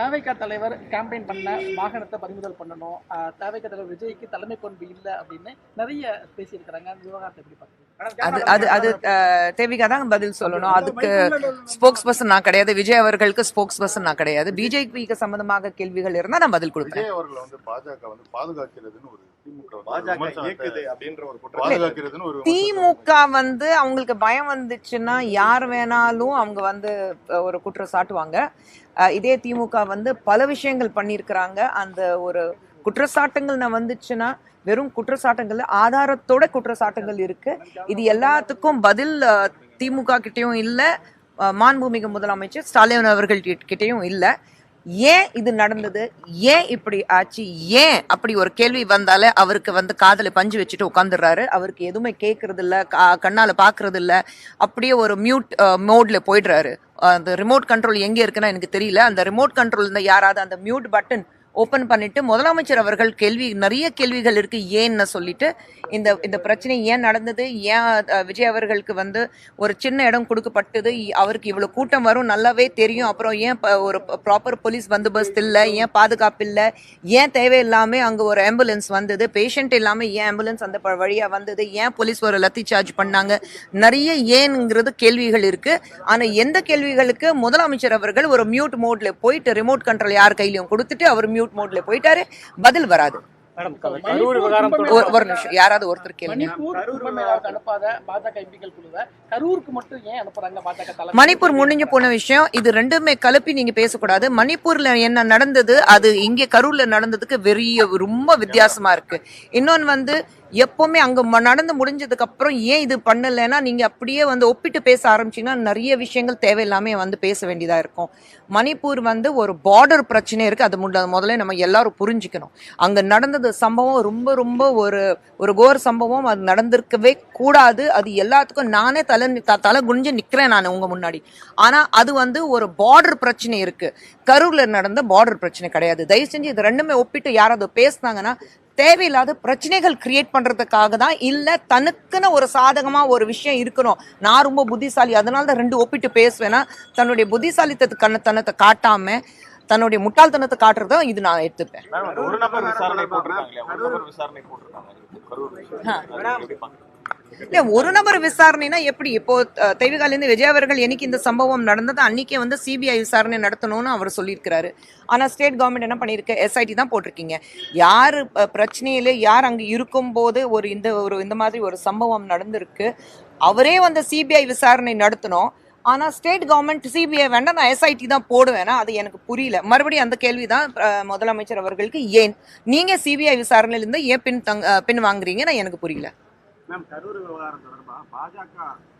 தேவைக்கா தலைவர் கேம்பெயின் பண்ண வாகனத்தை பறிமுதல் பண்ணணும். ஆஹ் தலைவர் விஜய்க்கு தலைமை பண்பு இல்லை அப்படின்னு நிறைய பேசியிருக்கிறாங்க. அந்த விவகாரத்தை எப்படி பார்க்குறீங்க? அது அது அது அஹ், தேவிகா தான் பதில் சொல்லணும். அதுக்கு ஸ்போக்ஸ் பர்சன் நான் கிடையாது. விஜய் அவர்களுக்கு ஸ்போக்ஸ் பர்சன் நான் கிடையாது. பிஜேபிக்கு சம்பந்தமாக கேள்விகள் இருந்தா நான் பதில் கொடுப்பேன். அவர்களை வந்து பாஜக வந்து பாதுகாக்கிறதுன்னு ஒரு திமுக வந்து அவங்களுக்கு பயம் வந்துச்சுன்னா யார் வேணாலும் அவங்க வந்து ஒரு குற்றம் சாட்டுவாங்க இதே திமுக வந்து பல விஷயங்கள் பண்ணியிருக்கிறாங்க. அந்த ஒரு குற்றச்சாட்டுங்கள் நான் வந்துச்சுன்னா வெறும் குற்றச்சாட்டுங்கள் ஆதாரத்தோட குற்றச்சாட்டுகள் இருக்கு. இது எல்லாத்துக்கும் பதில் திமுக கிட்டேயும் இல்லை மாண்புமிகு முதலமைச்சர் ஸ்டாலின் அவர்கள் கிட்ட- இல்லை. ஏன் இது நடந்தது? ஏன் இப்படி ஆச்சு? ஏன் அப்படி ஒரு கேள்வி வந்தாலே அவருக்கு வந்து காதல பஞ்சு வச்சுட்டு உட்காந்துடுறாரு. அவருக்கு எதுவுமே கேட்கறது இல்ல கா- கண்ணால பாக்குறது இல்ல அப்படியே ஒரு மியூட் மோட்ல போயிடுறாரு. அந்த ரிமோட் கண்ட்ரோல் எங்க இருக்குன்னா எனக்கு தெரியல. அந்த ரிமோட் கண்ட்ரோல் இருந்தால் யாராவது அந்த மியூட் பட்டன் ஓப்பன் பண்ணிட்டு முதலமைச்சர் அவர்கள் கேள்வி நிறைய கேள்விகள் இருக்கு. ஏன்னு சொல்லிட்டு இந்த இந்த பிரச்சனை ஏன் நடந்தது? ஏன் விஜய் அவர்களுக்கு வந்து ஒரு சின்ன இடம் கொடுக்கப்பட்டது? இ- அவருக்கு இவ்வளவு கூட்டம் வரும் நல்லாவே தெரியும். அப்புறம் ஏன் ப- ஒரு ப்ராப்பர் போலீஸ் பந்தோபஸ்த் இல்லை? ஏன் பாதுகாப்பு இல்லை? ஏன் தேவையில்லாம அங்க ஒரு ஆம்புலன்ஸ் வந்தது? பேஷண்ட் இல்லாம ஏன் ஆம்புலன்ஸ் அந்த வழியாக வழியா வந்தது? ஏன் போலீஸ் ஒரு லத்தி சார்ஜ் பண்ணாங்க? நிறைய ஏன்ங்கிறது கேள்விகள் இருக்கு. ஆனா எந்த கேள்விகளுக்கு முதலமைச்சர் அவர்கள் ஒரு மியூட் மோட்ல போயிட்டு ரிமோட் கண்ட்ரோல் யார் கையிலையும் கொடுத்துட்டு அவர் மியூட் மோட்ல போயிட்டாரு. பதில் வராது. மேடம் கரூர் விவகாரம் ஒரு நிமிஷம். யாராவது ஒருத்தர் கேளுங்க. மணிப்பூர் முடிஞ்சு போன விஷயம். இது ரெண்டுமே கலப்பி நீங்க பேசக்கூடாது. மணிப்பூர்ல என்ன நடந்தது? அது இங்கே கரூர்ல நடந்ததுக்கு வெறிய ரொம்ப வித்தியாசமா இருக்கு. இன்னொன்னு வந்து எப்போவுமே அங்கே ம- நடந்து முடிஞ்சதுக்கப்புறம் ஏன் இது பண்ணலைன்னா நீங்கள் அப்படியே வந்து ஒப்பிட்டு பேச ஆரம்பிச்சிங்கன்னா நிறைய விஷயங்கள் தேவையில்லாமே வந்து பேச வேண்டியதாக இருக்கும். மணிப்பூர் வந்து ஒரு பார்டர் பிரச்சனை இருக்குது அது முத- முதல்ல நம்ம எல்லாரும் புரிஞ்சுக்கணும். அங்கே நடந்தது சம்பவம் ரொம்ப ரொம்ப ஒரு ஒரு கோர் சம்பவம். அது நடந்திருக்கவே கூடாது. அது எல்லாத்துக்கும் நானே தலை த- தலை குனிஞ்சு நிற்கிறேன் நான் உங்கள் முன்னாடி. ஆனால் அது வந்து ஒரு பார்டர் பிரச்சனை இருக்குது கரூரில் நடந்த பார்டர் பிரச்சனை கிடையாது. தயவு செஞ்சு இது ரெண்டுமே ஒப்பிட்டு யாராவது பேசினாங்கன்னா தேவையில்லாத பிரச்சனைகள் கிரியேட் பண்ணுறதுக்காக தான் இல்லை தனக்குன்னு ஒரு சாதகமாக ஒரு விஷயம் இருக்கணும். நான் ரொம்ப புத்திசாலி அதனால தான் ரெண்டு ஒப்பிட்டு பேசுவேன்னா தன்னுடைய புத்திசாலித்தத்து காட்டாமல் தன்னுடைய முட்டாள்தனத்தை காட்டுறதும் இது நான் எடுத்துப்பேன்? இல்ல ஒரு நபர் விசாரணைனா எப்படி? இப்போ அஹ், தெய்வகால இருந்து விஜய் அவர்கள் என்னைக்கு இந்த சம்பவம் நடந்தது அன்னைக்கே வந்து சிபிஐ விசாரணை நடத்தணும்னு அவர் சொல்லியிருக்கிறாரு. ஆனா ஸ்டேட் கவர்மெண்ட் என்ன பண்ணிருக்கு எஸ்ஐடி தான் போட்டிருக்கீங்க. யார் பிரச்சனையில யார் அங்க இருக்கும்போது ஒரு இந்த ஒரு இந்த மாதிரி ஒரு சம்பவம் நடந்திருக்கு? அவரே வந்து சிபிஐ விசாரணை நடத்தணும். ஆனா ஸ்டேட் கவர்மெண்ட் சிபிஐ வேண்டாம் நான் எஸ்ஐடி தான் போடுவேனா? அது எனக்கு புரியல. மறுபடியும் அந்த கேள்விதான் அஹ், முதலமைச்சர் அவர்களுக்கு ஏன்? நீங்க சிபிஐ விசாரணையில இருந்து ஏன் பின் தங் பின் வாங்குறீங்கன்னு எனக்கு புரியல. மேம் கரூர் விவகாரம் தொடர்பா? பாஜக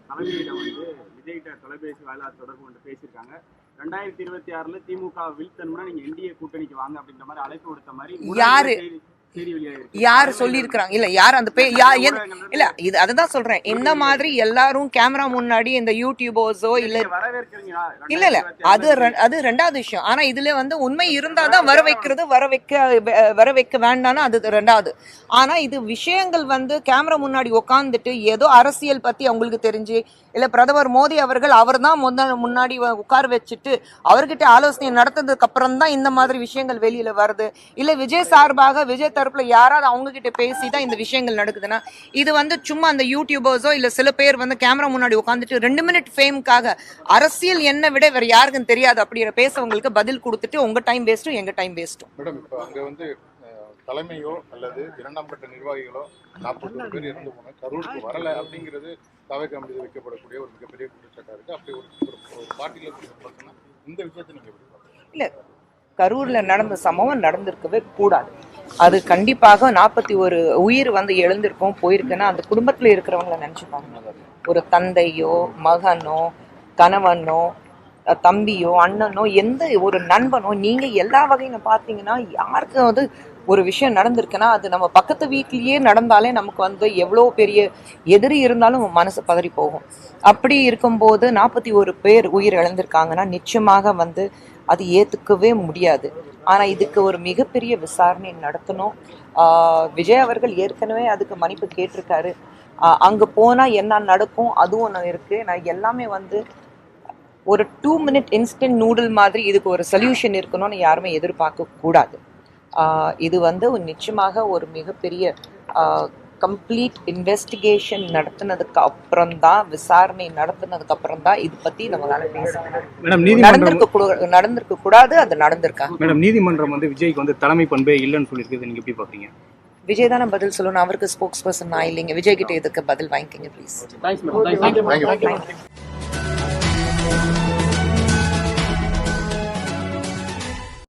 தலைமையிடம் வந்து விஜய்கிட்ட தொலைபேசி வாயிலாக தொடர்பு கொண்டு பேசியிருக்காங்க. ரெண்டாயிரத்தி இருபத்தி ஆறுல திமுக வீழ்த்தணும்னா நீங்க என்டிஏ கூட்டணிக்கு வாங்க அப்படின்ற மாதிரி அழைப்பு கொடுத்த மாதிரி யாரு? யார் சொல்லியிருக்கிறாங்க? இல்ல யார் அந்த பே யா இல்ல இது அதுதான் சொல்றேன். இந்த மாதிரி எல்லாரும் கேமரா முன்னாடி இந்த யூடியூபர்ஸோ இல்ல? இல்ல இல்ல அது அது ரெண்டாவது விஷயம். ஆனா இதுல வந்து உண்மை இருந்தாதான் வர வைக்கிறது வர வைக்க வர வைக்க வேண்டாம்னா அது ரெண்டாவது. ஆனா இது விஷயங்கள் வந்து கேமரா முன்னாடி உட்காந்துட்டு ஏதோ அரசியல் பத்தி அவங்களுக்கு தெரிஞ்சு இல்ல பிரதமர் மோடி அவர்கள் அவர் தான் முன்னாடி உட்கார வச்சுட்டு அவர்கிட்ட ஆலோசனை நடத்ததுக்கு அப்புறம் தான் இந்த மாதிரி விஷயங்கள் வெளியில வருது. இல்ல விஜய் சார்பாக விஜய் தரப்புல யாராவது அவங்க கிட்ட பேசி தான் இந்த விஷயங்கள் நடக்குதுன்னா இது வந்து சும்மா அந்த யூடியூபர்ஸோ இல்ல சில பேர் வந்து கேமரா முன்னாடி உட்காந்துட்டு ரெண்டு மினிட் ஃபேமுக்காக அரசியல் என்ன விட வேற யாருக்கும் தெரியாது அப்படிங்கிற பேசவங்களுக்கு பதில் கொடுத்துட்டு உங்க டைம் வேஸ்ட்டும் எங்க டைம் வேஸ்ட்டும் மேடம் இப்போ அங்க வந்து தலைமையோ அல்லது இரண்டாம் கட்ட நிர்வாகிகளோ நாற்பத்தி பேர் இறந்து போன கரூருக்கு வரல அப்படிங்கிறது தவைக்க மீது வைக்கப்படக்கூடிய ஒரு மிகப்பெரிய குற்றச்சாட்டா இருக்கு. அப்படி ஒரு ஒரு- பார்ட்டியில பார்த்தீங்கன்னா இந்த விஷயத்தை நீங்க எப்படி பார்க்குறீங்க? கரூர்ல நடந்த சம்பவம் நடந்திருக்கவே கூடாது. அது கண்டிப்பாக நாற்பத்தி ஒரு உயிர் வந்து எழுந்திருக்கும் போயிருக்குன்னா அந்த குடும்பத்தில் இருக்கிறவங்கள நினைச்சுப்பாங்க ஒரு தந்தையோ மகனோ கணவனோ தம்பியோ அண்ணனோ எந்த ஒரு நண்பனோ நீங்கள் எல்லா வகையில பார்த்தீங்கன்னா யாருக்கு வந்து ஒரு விஷயம் நடந்திருக்குன்னா அது நம்ம பக்கத்து வீட்லேயே நடந்தாலே நமக்கு வந்து எவ்வளோ பெரிய எதிரி இருந்தாலும் மனசு பதறி போகும். அப்படி இருக்கும்போது நாற்பத்தி ஒரு பேர் உயிர் இழந்திருக்காங்கன்னா நிச்சயமாக வந்து அது ஏற்றுக்கவே முடியாது. ஆனால் இதுக்கு ஒரு மிகப்பெரிய விசாரணை நடத்தணும். விஜய் அவர்கள் ஏற்கனவே அதுக்கு மன்னிப்பு கேட்டிருக்காரு. அங்கே போனால் என்ன நடக்கும் அதுவும் ஒன்று இருக்குது நான் எல்லாமே வந்து ஒரு டூ மினிட் இன்ஸ்டன்ட் நூடுல் மாதிரி இதுக்கு ஒரு சொல்யூஷன் இருக்கணும்னு யாருமே எதிர்பார்க்க கூடாது இது வந்து நிச்சயமாக ஒரு மிகப்பெரிய கம்ப்ளீட் இன்வெஸ்டிகேஷன் நடத்தினதுக்கு அப்புறம் தான் விசாரணை நடத்தினதுக்கு அப்புறம் தான் இது பத்தி நம்மளால பேச முடியும். நடந்திருக்க நடந்திருக்க கூடாது அது நடந்திருக்கா? மேடம் நீதிமன்றம் வந்து விஜய்க்கு வந்து தலைமை பண்பே இல்லைன்னு சொல்லியிருக்குது. நீங்க எப்படி பாக்குறீங்க? விஜய் தானே பதில் சொல்லணும். அவருக்கு ஸ்போக்ஸ் பர்சன் நான் இல்லைங்க. விஜய் கிட்ட இதுக்கு பதில் வாங்கிக்கங்க ப்ளீஸ்